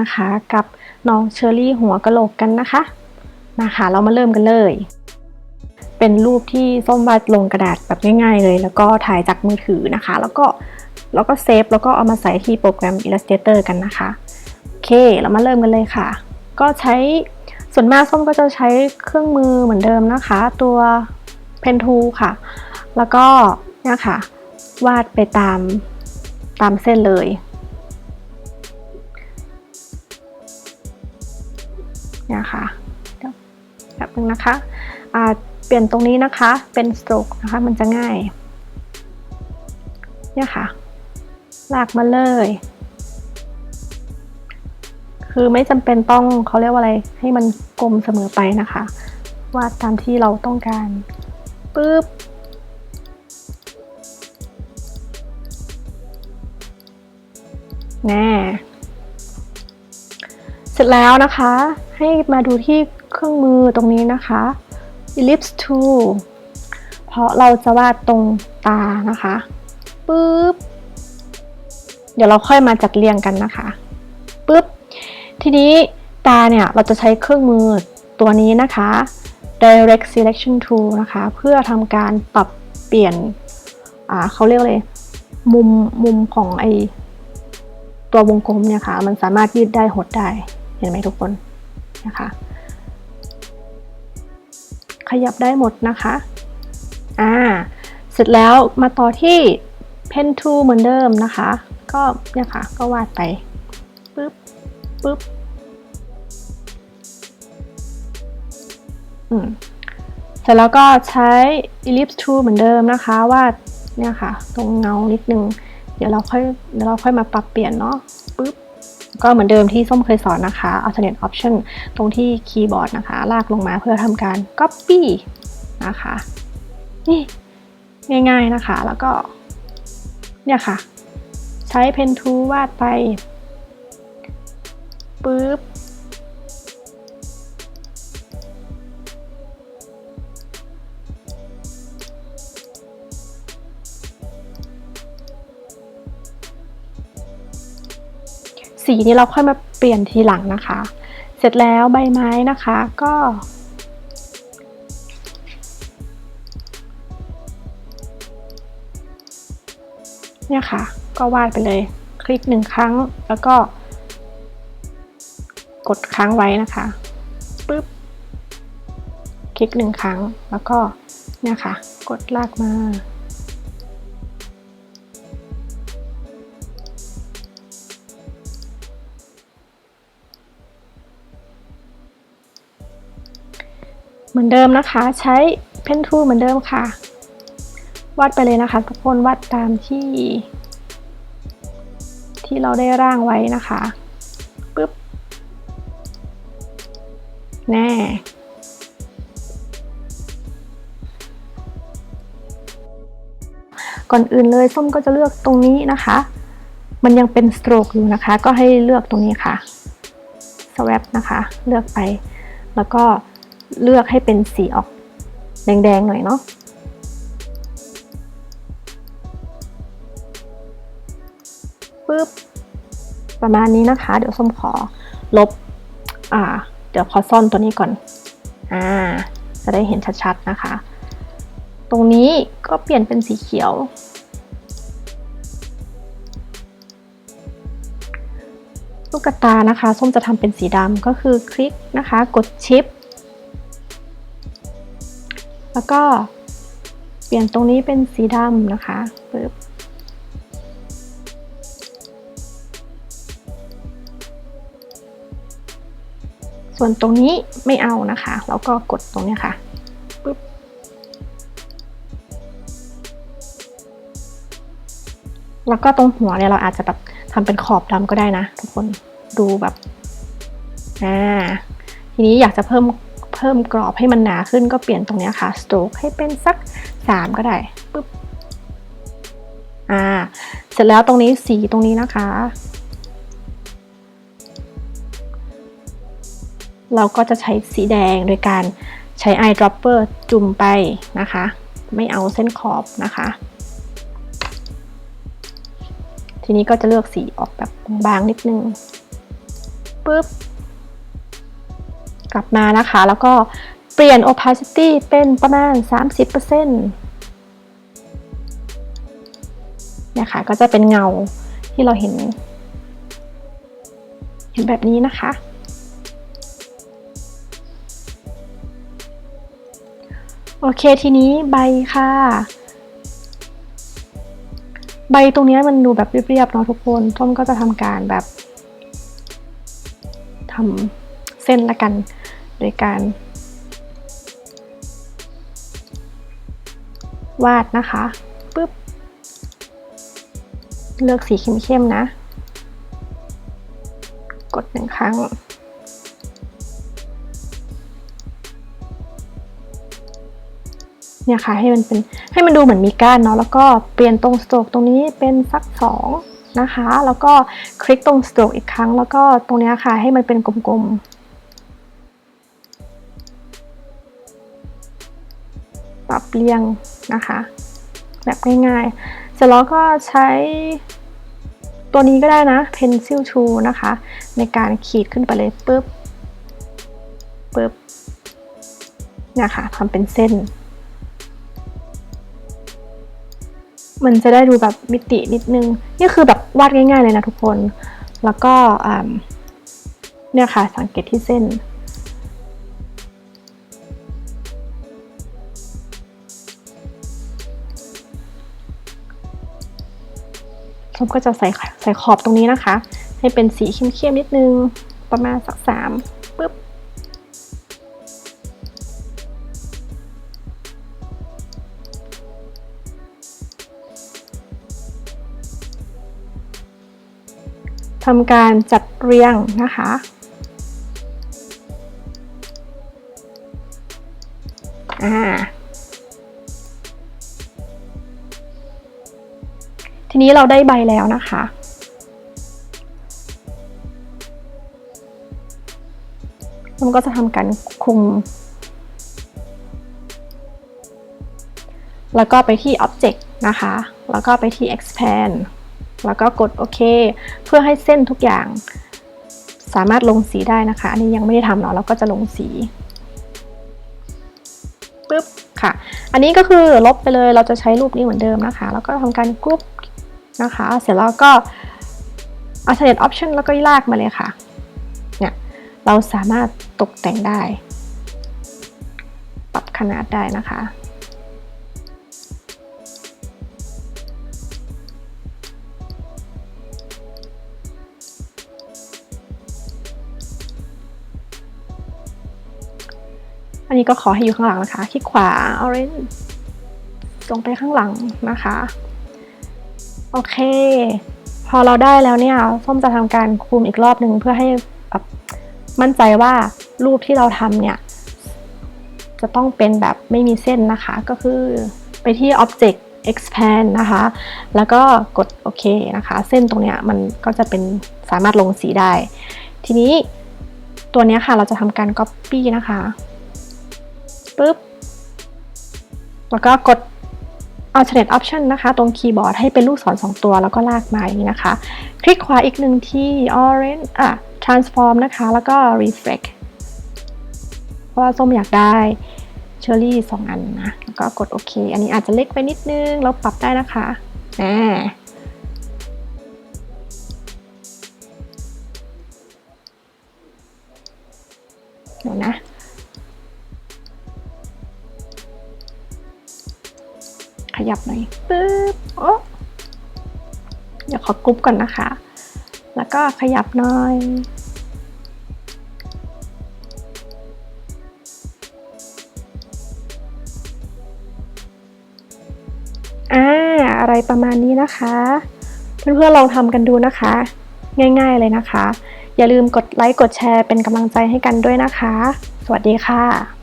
นะคะ กับน้องเชอรี่หัวกะโหลกกันนะคะมาค่ะเรามาเริ่มกันเลย เป็นรูปที่ส้มวาดลงกระดาษแบบง่าย ๆ เลย แล้วก็ถ่ายจากมือถือนะคะ แล้วก็แล้วก็เซฟแล้วก็เอามาใส่ที่โปรแกรม Illustrator กันนะคะโอเค เรามาเริ่มกันเลยค่ะ ก็ใช้ส่วนมากส้มก็จะใช้เครื่องมือเหมือนเดิมนะคะ ตัว Pen Tool ค่ะ แล้วก็เนี่ยค่ะ วาดไปตามตามเส้นเลย นี่ยค่ะแบบนึงนะคะอ่าเปลี่ยนตรงนี้นะคะเป็นสโตรกนะคะมันจะง่ายเนี่ยค่ะ ลากมาเลย คือไม่จำเป็นต้องเขาเรียกว่าอะไรให้มันกลมเสมอไปนะคะ วาดตามที่เราต้องการปึ๊บแน่เสร็จแล้วนะคะให้มาดูที่เครื่องมือตรงนี้นะคะ ellipse tool เพราะเราจะวาดตรงตานะคะปึ๊บเดี๋ยวเราค่อยมาจัดเรียงกันนะคะปึ๊บทีนี้ตาเนี่ยเราจะใช้เครื่องมือตัวนี้นะคะ direct selection tool นะคะ เพื่อทำการปรับเปลี่ยนเขาเรียกเลยมุมมุมของไอตัววงกลมเนี่ยค่ะ มันสามารถยืดได้หดได้ เห็นไหมทุกคน นะคะ ขยับได้หมดนะคะ อ่า เสร็จแล้วมาต่อที่ pen tool เหมือนเดิมนะคะ ก็เนี่ยค่ะ ก็วาดไปปึ๊บปึ๊บอืมเสร็จแล้วก็ใช้ ellipse tool เหมือนเดิมนะคะ วาดเนี่ยค่ะ ตรงเงานิดนึง เดี๋ยวเราค่อยเดี๋ยวเราค่อยมาปรับเปลี่ยนเนาะปึ๊บ ก็เหมือนเดิมที่ส้มเคยสอนนะคะ alternate option ตรงที่คีย์บอร์ดนะคะ ลากลงมาเพื่อทำการ copy นะคะ นี่ง่ายๆนะคะ แล้วก็ เนี่ยค่ะ ใช้ pen tool วาดไปปึ๊บ สีนี้เราค่อยมาเปลี่ยนทีหลังนะคะ เสร็จแล้วใบไม้นะคะก็ เนี่ยค่ะ ก็วาดไปเลย คลิกหนึ่งครั้งแล้วก็ กดค้างไว้นะคะปึ๊บคลิกหนึ่งครั้งแล้วก็เนี่ยค่ะ กดลากมา เหมือนเดิมนะคะ ใช้เพนทูเหมือนเดิมค่ะ วาดไปเลยนะคะ ทุกคนวาดตามที่ ที่เราได้ร่างไว้นะคะปึ๊บแน่ก่อนอื่นเลยส้มก็จะเลือกตรงนี้นะคะ มันยังเป็นสโตรกอยู่นะคะ ก็ให้เลือกตรงนี้ค่ะ swap นะคะ เลือกไป แล้วก็ เลือกให้เป็นสีออกแดงๆหน่อยเนาะปึ๊บประมาณนี้นะคะ เดี๋ยวส้มขอลบ อ่า เดี๋ยวขอซ่อนตัวนี้ก่อน อ่า จะได้เห็นชัดๆนะคะ ตรงนี้ก็เปลี่ยนเป็นสีเขียว ลูกตานะคะ ส้มจะทำเป็นสีดำก็คือคลิกนะคะ กดชิป แล้วก็เปลี่ยนตรงนี้เป็นสีดำนะคะปึ๊บส่วนตรงนี้ไม่เอานะคะ แล้วก็กดตรงนี้ค่ะปึ๊บแล้วก็ตรงหัวเนี่ยเราอาจจะแบบทำเป็นขอบดำก็ได้นะ ทุกคนดูแบบอ่าทีนี้อยากจะเพิ่ม พิ่มกรอบให้มันหนาขึ้นก็เปลี่ยนตรงนี้ค่ะ stroke ให้เป็นสัก 3 ก็ได้ปึ๊บอ่าเสร็จแล้วตรงนี้สีตรงนี้นะคะ เราก็จะใช้สีแดงโดยการใช้ eyedropper จุ่มไปนะคะ ไม่เอาเส้นขอบนะคะ ทีนี้ก็จะเลือกสีออกแบบบางนิดนึงปุ๊บ กลับมานะคะ แล้วก็เปลี่ยน opacity เป็นประมาณ 30%เนี่ยค่ะก็จะเป็นเงาที่เราเห็น เห็นแบบนี้นะคะ โอเคทีนี้ใบค่ะ ใบตรงนี้มันดูแบบเรียบๆเนาะทุกคนส้มก็จะทำการแบบทำเส้นละกัน โดยการ วาดนะคะปึ๊บเลือกสีเข้มๆนะ กดหนึ่งครั้ง เนี่ยค่ะให้มันเป็นให้มันดูเหมือนมีก้านเนาะแล้วก็เปลี่ยนตรงสโตรกตรงนี้เป็นสักสองนะคะ แล้วก็คลิกตรงสโตรกอีกครั้ง แล้วก็ตรงนี้ค่ะให้มันเป็นกลมๆ ปรับเรียงนะคะ แบบง่ายๆ เสร็จแล้วก็ใช้ตัวนี้ก็ได้นะ pencil tool นะคะ ในการขีดขึ้นไปเลยปึ๊บปึ๊บเนี่ยค่ะทำเป็นเส้น มันจะได้ดูแบบมิตินิดนึง นี่คือแบบวาดง่ายๆเลยนะทุกคน แล้วก็เนี่ยค่ะสังเกตที่เส้น มก็จะใส่ใส่ขอบตรงนี้นะคะ ให้เป็นสีเข้มๆนิดนึงประมาณสักสามปึ๊บทำการจัดเรียงนะคะ อ่า ทีนี้เราได้ใบแล้วนะคะ มันก็จะทำการคุม แล้วก็ไปที่ Object นะคะ แล้วก็ไปที่ Expand แล้วก็กดโอเค เพื่อให้เส้นทุกอย่างสามารถลงสีได้นะคะ อันนี้ยังไม่ได้ทำเนาะเราก็จะลงสีปึ๊บค่ะ อันนี้ก็คือลบไปเลยเราจะใช้รูปนี้เหมือนเดิมนะคะ แล้วก็ทำการกรุ๊ป นะคะ เสร็จแล้วก็ alternate option แล้วก็ลากมาเลยค่ะ เนี่ยเราสามารถตกแต่งได้ ปรับขนาดได้นะคะอันนี้ก็ขอให้อยู่ข้างหลังนะคะ คลิกขวา orange ลงไปข้างหลังนะคะ โอเค พอเราได้แล้วเนี่ยส้มจะทำการคุมอีกรอบหนึ่งเพื่อให้แบบมั่นใจว่ารูปที่เราทำเนี่ย จะต้องเป็นแบบไม่มีเส้นนะคะ ก็คือไปที่ object expand นะคะ แล้วก็กดโอเคนะคะ เส้นตรงเนี้ยมันก็จะเป็นสามารถลงสีได้ ทีนี้ตัวเนี้ยค่ะเราจะทำการ copy นะคะ ปึ๊บ แล้วก็กด alternate option นะคะ ตรงคีย์บอร์ดให้เป็นลูกศร 2 ตัวแล้วก็ลากมาอย่างนี้นะคะ คลิกขวาอีกหนึ่งที่ orange อะ transform นะคะ แล้วก็ reflect เพราะว่าส้มอยากได้เชอร์รี่สองอันนะ แล้วก็กดโอเค อันนี้อาจจะเล็กไปนิดนึง เราปรับได้นะคะแหมเดี๋ยวนะ ขยับหน่อยปึ๊บโอ้เดี๋ยวขอกรุ๊ปก่อนนะคะ แล้วก็ขยับหน่อยอ่าอะไรประมาณนี้นะคะ เพื่อนๆลองทำกันดูนะคะ ง่ายๆเลยนะคะ อย่าลืมกดไลค์กดแชร์เป็นกำลังใจให้กันด้วยนะคะ สวัสดีค่ะ